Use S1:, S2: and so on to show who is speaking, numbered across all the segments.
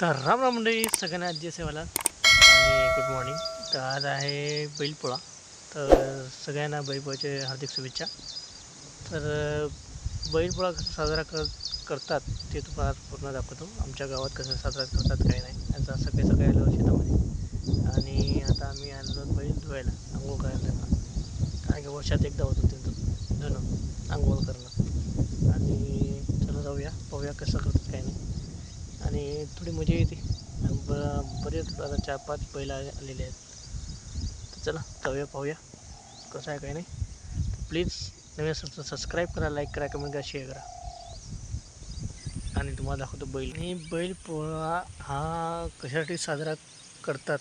S1: तर राम राम मंडळी सगळ्यांना आजी सेवाला. आणि गुड मॉर्निंग तर आज आहे बैलपोळा. तर सगळ्यांना बैलपोळ्याचे हार्दिक शुभेच्छा. तर बैलपोळा कसा साजरा कर करतात ते तुम्हाला आज पूर्ण दाखवतो. आमच्या गावात कसं साजरा करतात काही नाही आता सगळे सगळे आलो शेतामध्ये. आणि आता आम्ही आलो बैल धुवायला आंघोळ करायला कारण की वर्षात एकदा होतं त्यांचं धुणं आंघोळ करणं. आणि चला पाहूया कसं करतो काय नाही. आणि थोडी मजा येते. ब बरेच आता चार पाच बैल आले आलेले आहेत. तर चला जाऊया पाहूया कसं आहे काय नाही. प्लीज नवीन असं सबस्क्राईब करा लाईक करा कमेंट करा शेअर करा. आणि तुम्हाला दाखवतो बैल. आणि बैल पोळा हा कशासाठी साजरा करतात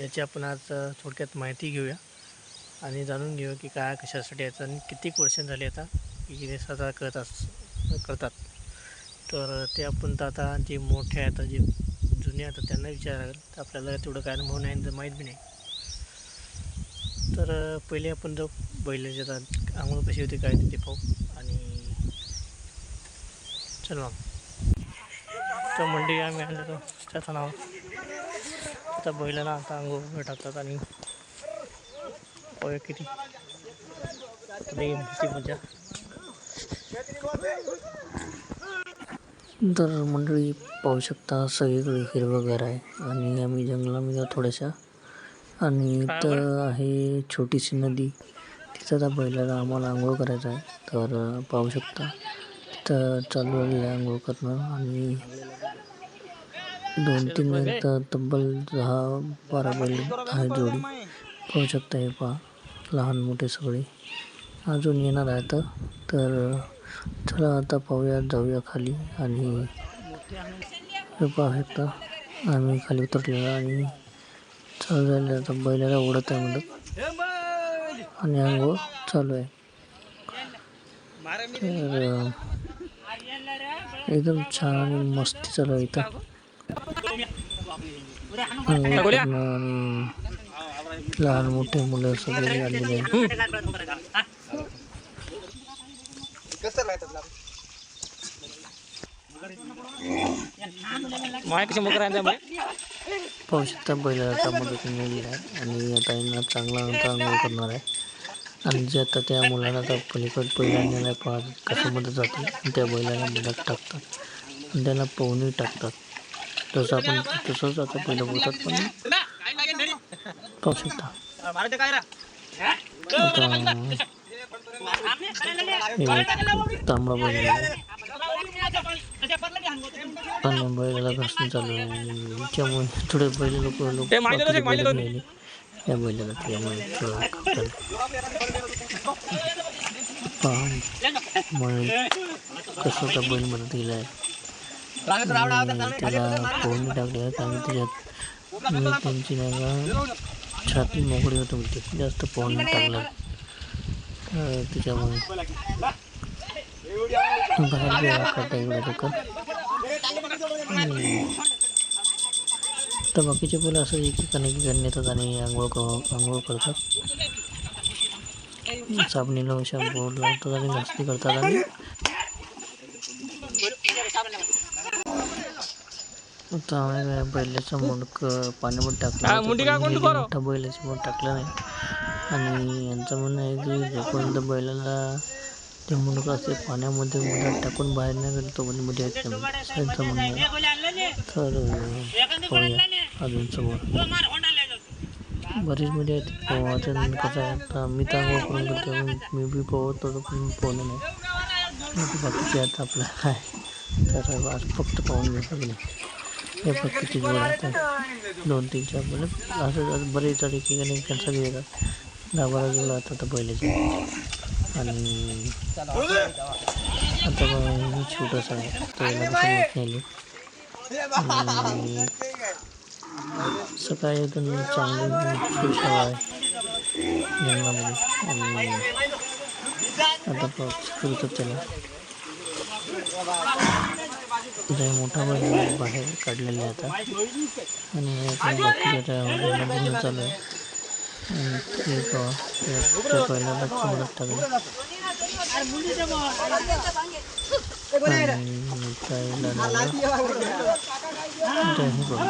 S1: याची आपण आज थोडक्यात माहिती घेऊया. आणि जाणून घेऊया की काय कशासाठी याचं आणि किती वर्ष झाले आता की साजरा करत अस करतात. तर ते आपण तर आता जे मोठे आहेत जे जुने आहेत त्यांना विचाराल तर आपल्याला तेवढं काय अनुभव नाही तर माहीत बी नाही. तर पहिले आपण जो बैलाच्या आता आंघोळ कशी होती काय ते पाहू. आणि चल मग. तर मंडी आम्ही आणलं तो त्याचं नाव. आता बैलांना आता आंघोळ टाकतात आणि पाहूया किती. नाही मजा. तर मंडळी पाहू शकता सगळीकडे हिरवंगार आहे. आणि आम्ही जंगलामध्ये थोड्याशा. आणि इथं आहे छोटीशी नदी. तिथं त्या बैलाला आम्हाला आंघोळ करायचं आहे. तर पाहू शकता तिथं चालू आहे आंघोळ करणं. आणि दोन तीन तर तब्बल दहा बारा बैल आहे जोडी. पाहू शकता हे पहा लहान मोठे सगळे. अजून येणार आहेत. तर चला आता पाहूया जाऊया खाली आणि हे पाहू शकता आम्ही खाली उतरलेलो आणि चालू झाले आता बैलाला उडत आहे म्हणत आणि अंघोळ चालू आहे. तर एकदम छान आणि मस्ती चालू आहे इथं. आणि लहान मोठे मुलं सगळे आलेले आहेत.
S2: माय कशी त्यामुळे
S1: पाहू शकता बैलाला आता मदत मिळाली आहे आणि आता यांना चांगला अंतर अंघोळ करणार आहे. आणि जे आता त्या मुलाला आता पलीकड पहिला नेला पाहत कसं मदत जाते आणि त्या बैलाला मदत टाकतात. आणि त्याला पोहणी टाकतात. तसं आपण तसंच आता पहिलं बोलतात पण पाहू शकता तांबडा बैल आणि बैलाला घासून चालू आहे त्यामुळे थोडे बैल लोक लोक
S2: ए,
S1: या बैलाला त्यामुळे कसं बैलमध्ये आहे आणि त्याला पोहणी टाकले कारण त्याच्यात मी त्यांची नाही का छाती मोकळी होती जास्त पोहणी टाकलं त्याच्यामुळे बाहेर गेला तर बाकीचे मुलं असं एकीकडे एकीकडे नेतात आणि आंघोळ आंघोळ करतात साबणीला शॅम्पू लावतात आणि घासणी करतात आणि आता आम्ही बैलाचं मुंडकं पाण्यामध्ये टाकलं बैलाचं मुंड टाकलं नाही. आणि यांचं म्हणणं आहे की जोपर्यंत बैलाला ते मुंडकं असे पाण्यामध्ये मुंडात टाकून बाहेर नाही गेलं तोपर्यंत मध्ये येत नाही. यांचं म्हणणं आहे. तर पाहूया अजून समोर. बरीच मध्ये आहेत. पोहायचं कसं आहे? आता मी तर आंघोळ करते मी बी पोहत होतो पण पोहणं पोहलो नाही बाकीचे आहेत आपलं. काय तर आज फक्त पाहून घ्या सगळे. हे फक्त किती दोन तीन चार मुलं. असं बरेच आहेत एकीकडे सगळे येतात दहा बारा जोड आहेत आता पहिलेचे आणि आता बघा छोटंसं आहे. त्याला कसं नेले आणि सकाळी एकदम चांगली फ्रेश हवा आहे. जंगलामध्ये. आणि आता पाऊस फिरतात त्याला लय मोठा बैल बाहेर काढलेला आहे आता. आणि बाकीच्या चालू आहे. आणि ते पहा, त्या- त्या बैलाला चिमण्यात टाकलं
S3: आणि जायला लागलं तर हे बघा,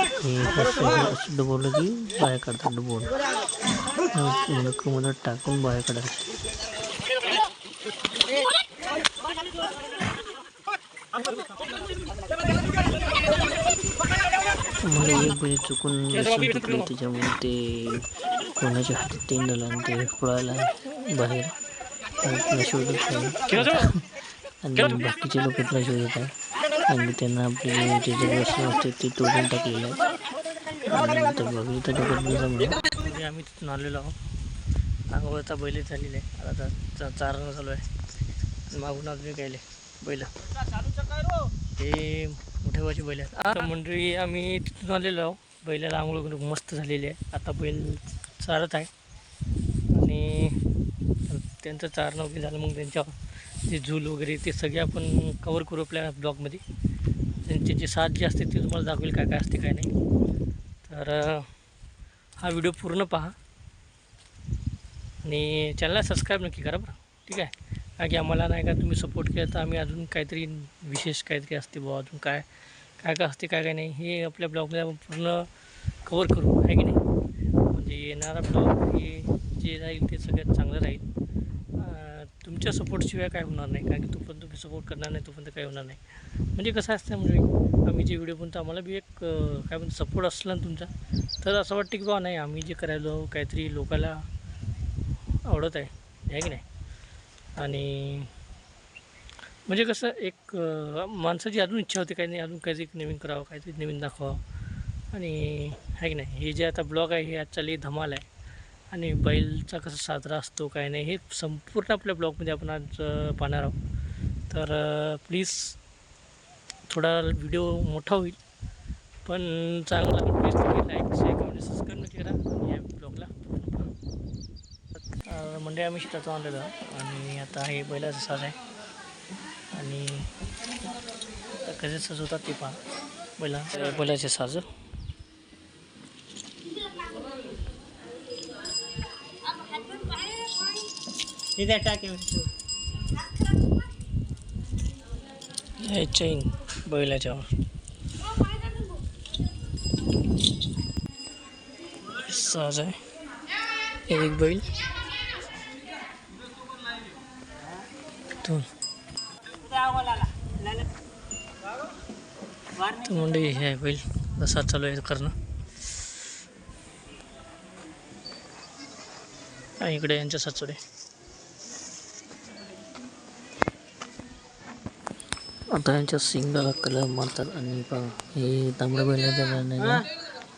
S3: ते कोणाच्या हातात तीन झालं आणि ते पळायला बाहेर त्याला शोधत आणि बाकीचे लोक त्याला शोधत आहे. आणि त्यांना आपली त्याचे वस्तू असते ती तोडून टाकलेली आहे. आणि तर बघली तर डोक्यात आम्ही तिथून आलेलो आहोत. अंगावरचा बैल झालेला आहे. आता चा- चारणं चालू आहे. आणि मागून अजून काय बैल. हे मोठे वाचे बैल आहेत. मंडळी आम्ही तिथून आलेलो आहोत. बैलाला आंघोळ करून मस्त झालेली आहे. आता बैल चारत आहे. आणि त्यांचं चारणं वगैरे झालं मग त्यांच्या जे झूल वगैरे ते सगळे आपण कवर करू आपल्या ब्लॉगमध्ये त्यांचे जे साथ जे असते ते तुम्हाला दाखवेल काय काय असते काय नाही. तर हा व्हिडिओ पूर्ण पहा. आणि चॅनलला सबस्क्राईब नक्की करा बरं. ठीक आहे? कारण की आम्हाला नाही का तुम्ही सपोर्ट केला तर आम्ही अजून काहीतरी विशेष काहीतरी असते बुवा अजून काय काय काय असते काय काय नाही. हे आपल्या ब्लॉगमध्ये आपण पूर्ण कवर करू आहे की नाही? येणारा ब्लॉग हे जे राहील ते सगळ्यात चांगलं राहील. तुमच्या सपोर्टशिवाय काय होणार नाही. कारण की तोपर्यंत तुम्ही सपोर्ट करणार नाही तोपर्यंत काय होणार नाही. म्हणजे कसं असतं म्हणजे आम्ही जे व्हिडिओ बनतो आम्हाला बी एक काय म्हणतो सपोर्ट असला ना तुमचा. तर असं वाटतं की बा नाही आम्ही जे करायलो काहीतरी लोकाला आवडत आहे. आहे की नाही? आणि म्हणजे कसं एक माणसाची अजून इच्छा होती काही नाही अजून काहीतरी नवीन करावं काहीतरी नवीन दाखवावं. आणि आहे की नाही? हे जे आता ब्लॉग आहे हे आजचाली धमाल आहे. आणि बैलचा कसा साजरा असतो काय नाही हे संपूर्ण आपल्या ब्लॉगमध्ये आपण आज पाहणार आहोत. तर प्लीज थोडा व्हिडिओ मोठा होईल पण चांगला प्लीज तुम्ही लाईक शेअर कमेंट सबस्क्राईब नक्की करा. या ब्लॉगला पूर्ण म्हणजे आम्ही शेतातून आणलेलो आणि आता हे बैलाचं साज आहे. आणि कसे सजवतात ते पहा. बैला बैलाचे साज. हे चैन बैलाच्यावर सहज आहे. एक बैल. दोन तर हे आहे बैल. जसा चालू आहे करणं. आणि इकडे यांच्या साचोडे आता यांच्या सिंगाला कलर मारतात आणि पहा हे तांबड्या बैलाच्या नाही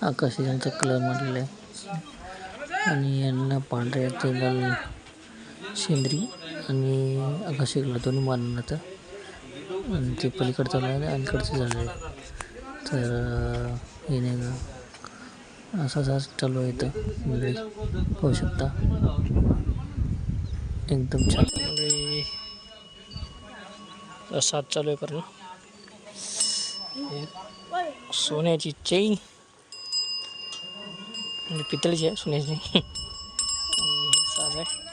S3: आकाशी यांचा कलर मारलेला आहे. आणि यांना पांढऱ्या ते लाल शेंद्री आणि आकाशी कलर दोन्ही मारणार आता आणि ते पलीकडचं झालं आहे आणि अलीकडचं झालं आहे. तर हे नाही का असं चालू आहे इथं. म्हणजे पाहू शकता. एकदम छान. मंडळी चालू आहे करणं. सोन्याची चेन म्हणजे पितळीची आहे सोन्याची. साज आहे.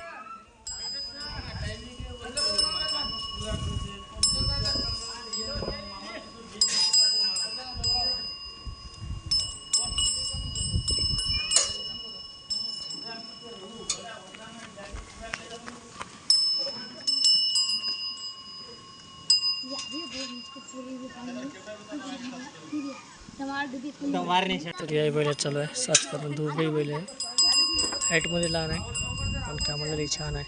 S3: तर या बैल चालू आहे. सात करून दोघेही बैल आहे हाईटमध्ये लहान आहे पण कामाला लई छान आहे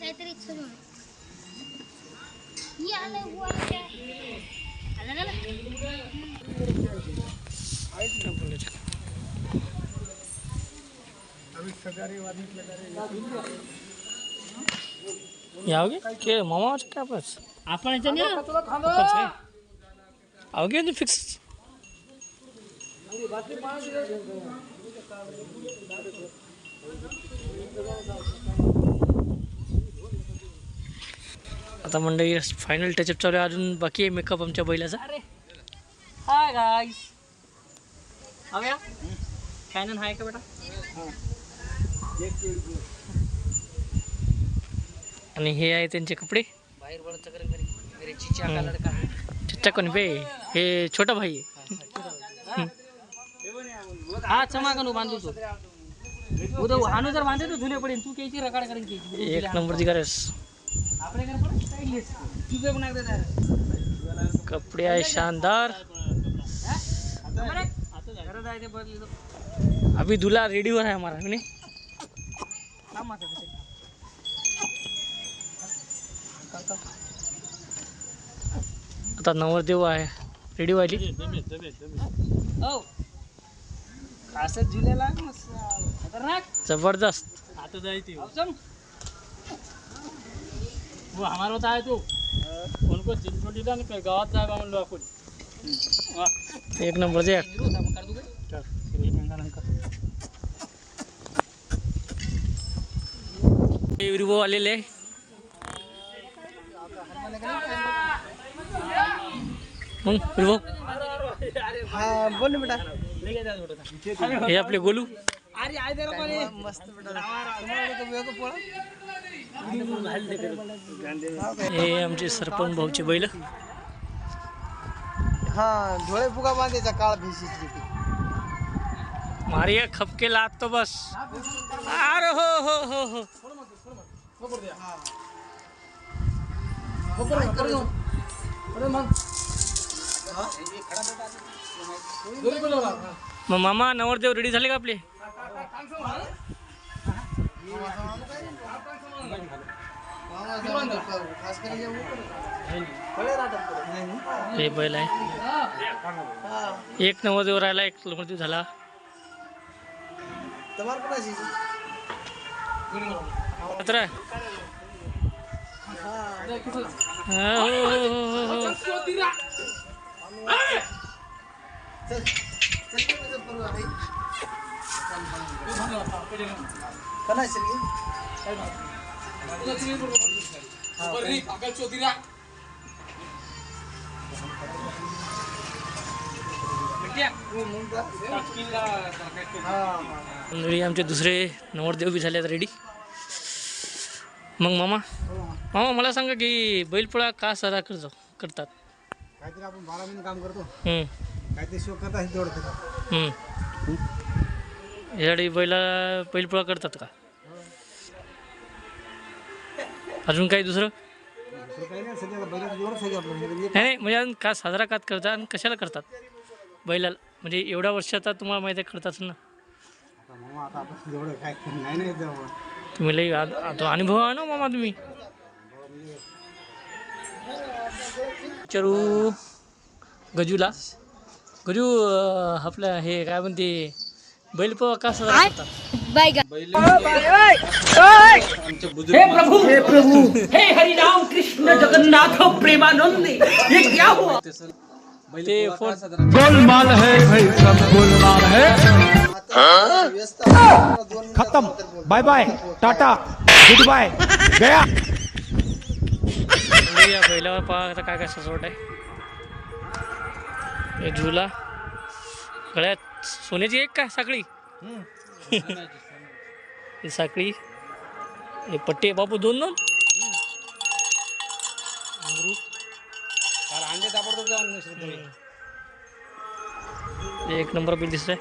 S4: काहीतरी इच्छा आलं आलं ना
S3: त्या बैलाची. यावगे के? मामाचे काय आपणच आपण आवगे फिक्स आता मंडळी फायनल टचअप चालू आहे. अजून बाकी आहे मेकअप आमच्या बैलाचा. हाय गाईस आहे का बेटा? आणि हे आहे त्यांचे कपडे.
S2: बाहेर का
S3: चच्चा कोण बे? हे छोटा भाई आहे.
S2: हा चमाकन बांधू तो. उद्या हाणू जर बांधे तो धुले पडेल तू कैची रकाड करेन की
S3: एक नंबरची गरज. कपडे आहे शानदार.
S2: आहे
S3: अभी दूल्हा रेडी हो रहा है हमारा नहीं
S2: काम आता कसे
S3: आता नवरदेव आहे. रेडी व्हायली?
S2: हो असं झुलेला मस्त. खतरनाक.
S3: जबरदस्त.
S2: आता जायते वो हमारा होता है तो उनको जिनको दिला ना गावात जागा म्हणलो आपण.
S3: एक नंबरचे आहे. ते विरभो आलेले. मग विरभो
S2: बोल बेटा
S3: हे आपले गोलू. हे आमचे सरपंच भाऊचे बैल.
S5: हा डोळे फुगा बांधायचा काळ भिशीची
S3: मारिया खपके लात तो बस. अरे हो हो हो हो. मग. मामा नवरदेव रेडी झाले का आपले? हे बैल आहे. एक नवरदेव राहिला एक नवरदेव झाला. पत्र हा, हो, आमचे दुसरे नवरदेव बी झाले रेडी मग मामा? मामा मला सांगा की बैलपोळा का साजरा करतो करतात?
S5: काहीतरी आपण बारा महिने काम करतो.
S3: हम्म,
S5: काहीतरी शोक करता हे तेवढं तरी.
S3: हम्म. यासाठी बैला बैलपोळा करतात का? अजून काही दुसरं?
S5: दुसरं काही नाही सध्या बऱ्याच एवढंच आहे. आपलं म्हणजे
S3: नाही नाही म्हणजे अजून का साजरा का करतात आणि कशाला करतात? बैलाला म्हणजे एवढ्या वर्षाचा तुम्हाला माहिती आहे करतात ना.
S5: आता मामा आता आपण एवढं काय नाही नाही जवळ
S3: तुम्ही लई आ- आता अनुभव आहे ना मामा तुम्ही चरू गजूला। गजू अं, आपलं हे काय म्हणते? बैलपोळा का साजरा करतात ते फोन
S5: व्यस्त आहे. दोन मिनिटात
S6: खत्म
S5: नंतर बोल.
S6: Bye bye tata. Good bye गया.
S3: या बैलावर पहा आता काय काय सजावट आहे. झुला. गळ्यात. सोन्याची एक काय साखळी? ही साखळी. हे पट्टे बापू दोन दोन
S5: अंडे
S3: एक नंबर बिल दिसतंय.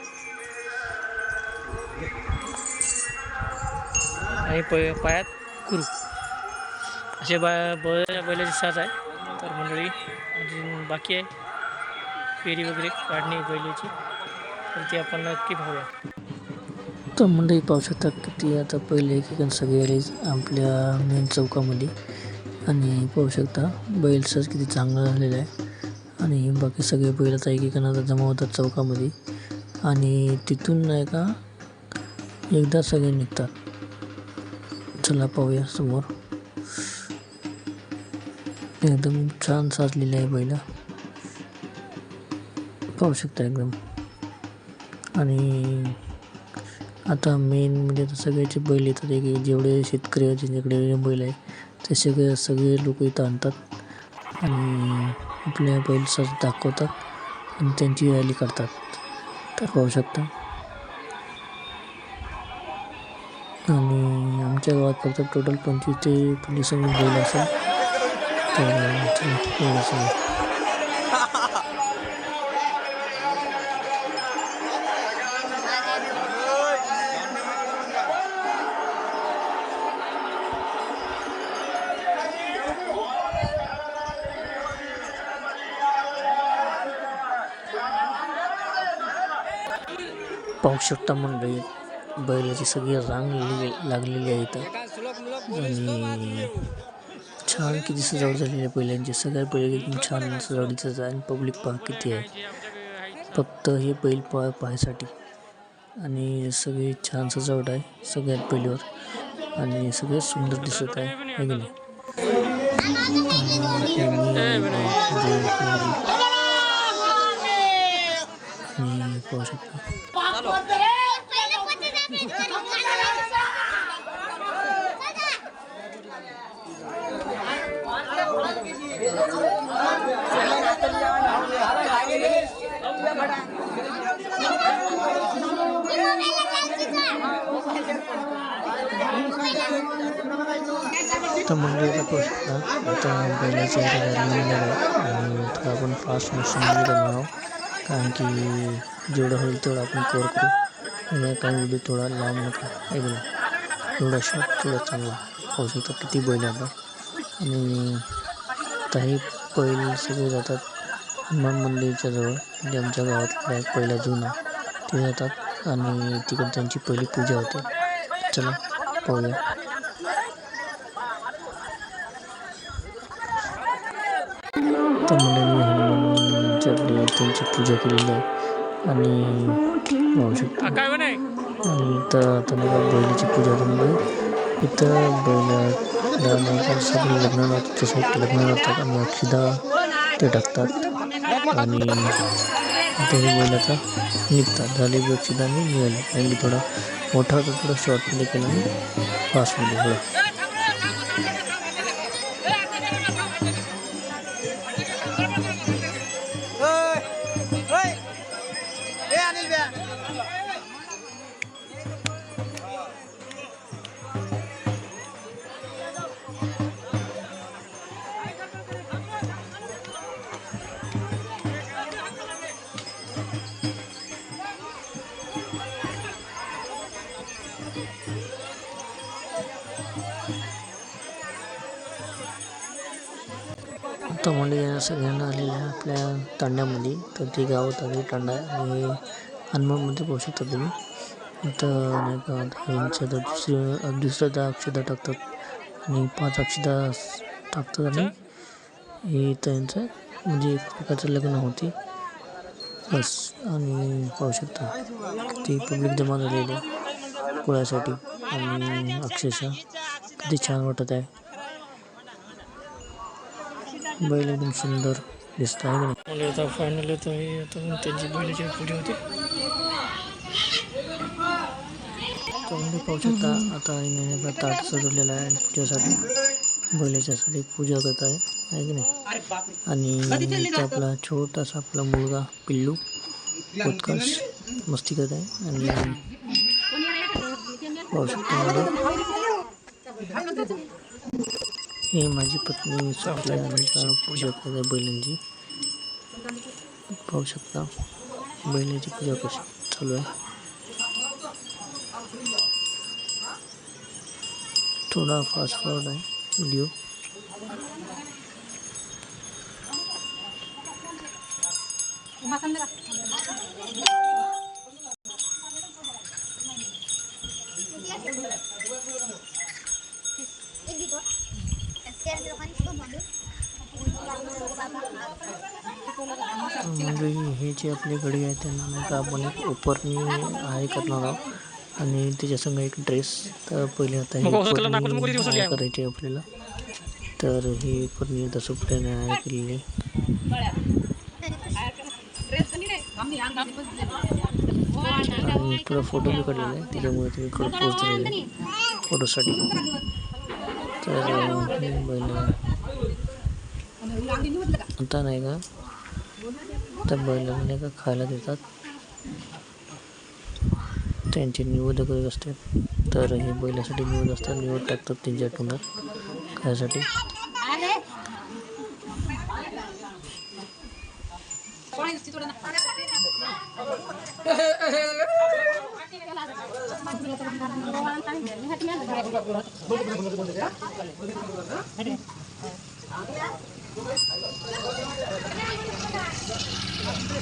S3: आणि प पायात कुरू असे बा बैलाची साथ आहे. तर मंडळी अजून बाकी आहे. फेरी वगैरे काढणे बैलाची. तर ती आपण नक्की पाहूया. तर मंडळी पाहू शकतात किती आता पहिले एकेकन सगळे आले आपल्या मेन चौकामध्ये. आणि पाहू शकता बैल सज किती चांगला झालेला आहे. आणि बाकी सगळे बैल आता एकेकांना आता जमा होतात चौकामध्ये. आणि तिथून नाही का एकदा सगळे निघतात. चला पाहूया समोर. एकदम छान साचलेली आहे बैला. पाहू शकता एकदम. आणि आता मेन म्हणजे आता सगळ्याचे बैल येतात. एक जेवढे शेतकरी आहेत ज्यांच्याकडे बैल आहे ते सगळे सगळे लोक इथं आणतात. आणि आपल्या बैल साज दाखवतात
S1: आणि त्यांची रॅली करतात तर पाहू शकता. आणि आमच्या गावात फक्त टोटल पंचवीस ते पंचवीस सव्वीस बैल असेल तर पाहू शकता मंडळी बैलाची सगळी रांग लागलेली आहे इथं. आणि छान किती सजावट झालेली आहे बैलांची सगळ्या बैल एकदम छान सजावटीचं आहे आणि पब्लिक पहा किती आहे. फक्त हे बैल पा पाहायसाठी. आणि सगळी छान सजावट आहे सगळ्यात बैलावर. आणि सगळ्यात सुंदर दिसत आहे. हे गेले पाहू शकतो. तर मंडळी आता आता आहे आणि आपण फास्ट मोशनमध्ये करणार आहोत. कारण की जेवढं होईल तेवढं आपण कवर करू. आणि काही व्हिडिओ थोडा लांब होता. हे की एवढा शॉट थोडा चांगला. पाहू शकता किती बैल आता आणि काही बैल सगळे जातात हनुमान मंदिरच्या जवळ. म्हणजे आमच्या गावातला एक पहिला जुना. ते जातात आणि तिकडे त्यांची पहिली पूजा होते. चला पाहूया. तर मुलांनी हनुमानच्या त्यांची पूजा केलेली आहे. आणि पाहू शकतो
S2: काय
S1: आणि इथं आता बघा बैलाची पूजा जमली इथं बैला नंतर सगळे लग्न राहतात तसं लग्न राहतात आणि अक्षदा ते टाकतात आणि इथे हे बैल आता निघतात. झाले बी अक्षदा आणि निघाले कारण की थोडा मोठा होता थोडा शॉर्टमध्ये केला आणि फास्टमध्ये थोडं आता म्हणजे सगळ्यांना आलेल्या आपल्या तांड्यामध्ये. तर ते गाव आले तांडा आणि हनुमानमध्ये पाहू शकता तुम्ही इथं नाही का यांच्या तर दुसरी दुसऱ्या दहा अक्षदा टाकतात आणि पाच अक्षदा टाकतात आणि हे त्यांचं यांचं म्हणजे एक प्रकारचं लग्न होते. बस आणि पाहू शकता ती पब्लिक जमा झालेली आहे. पोळ्यासाठी आणि अक्षरशः किती छान वाटत आहे. बैल एकदम सुंदर दिसत आहे मला आता फायनल येतो आहे आता त्यांची बैलाची पूजा होते। तर पाहू शकता आता हिने ताट सजवलेला आहे पूजेसाठी बैलाच्यासाठी पूजा करत आहे आहे की नाही? आणि आपला छोटासा आपला मुलगा पिल्लू उत्कर्ष मस्ती करत आहे आणि पाहू शकता म्हणजे ही माझी पत्नी का पूजा करत आहे बैलांची पाहू शकता बैलाची पूजा कशी चालू आहे. थोडा फास्ट फॉरवर्ड आहे व्हिडिओ म्हणजे हे जे आपले गडी आहे त्यांना नाही का आपण एक उपरणी आहे करणार आहोत. आणि त्याच्यासंग एक ड्रेस तर पहिले आता हे करायची आहे आपल्याला. तर ही उपरणी आता सुपड्याने आहे. केलेली थोडा फोटो बी काढलेला आहे त्याच्यामुळे तुम्ही दिलेलं आहे. फोटोसाठी तर बैल आता नाही का? त्या बैलांना नाही का खायला देतात? त्यांचे निवड वगैरे असतात. तर हे बैलासाठी निवड असतात. निवड टाकतात त्यांच्या तोंडात. खायसाठी.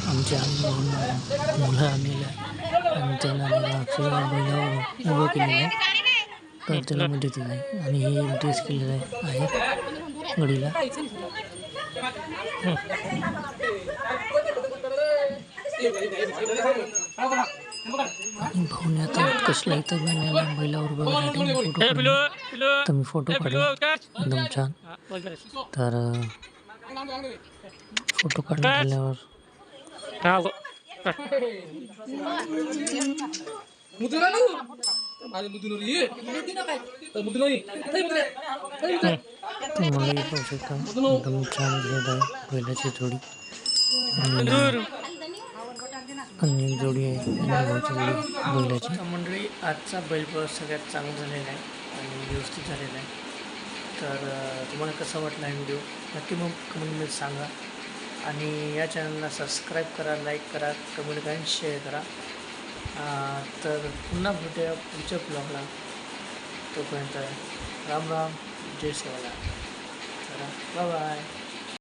S1: आमच्या मुलं मुलं आणि त्यांना नाही अक्षरशः बैलावर उभं केलेलं आहे. तर त्याला मदत देत आहे. आणि हे ड्रेस केलेलं आहे आहे गडीला. आणि भाऊने आता कसला इथं गाण्याला बैलावर काढला तर मी फोटो काढला एकदम छान. तर फोटो काढून झाल्यावर
S2: गो
S1: तर मला पाहू शकता. एकदम छान आहे बैलाची जोडी. आणि जोडी आहे आणि बैलाची मंडळी आजचा बैलप्रवास सगळ्यात चांगला झालेला आहे आणि व्यवस्थित झालेला आहे. तर तुम्हाला कसा वाटला आहे व्हिडिओ? नक्की मग कमेंटमध्ये सांगा. आणि या चॅनलला सबस्क्राईब करा लाईक करा कमेंट करा आणि शेअर करा. तर पुन्हा भेटूया पुढच्या ब्लॉगला तोपर्यंत राम राम जय सेवाला चला बाय बाय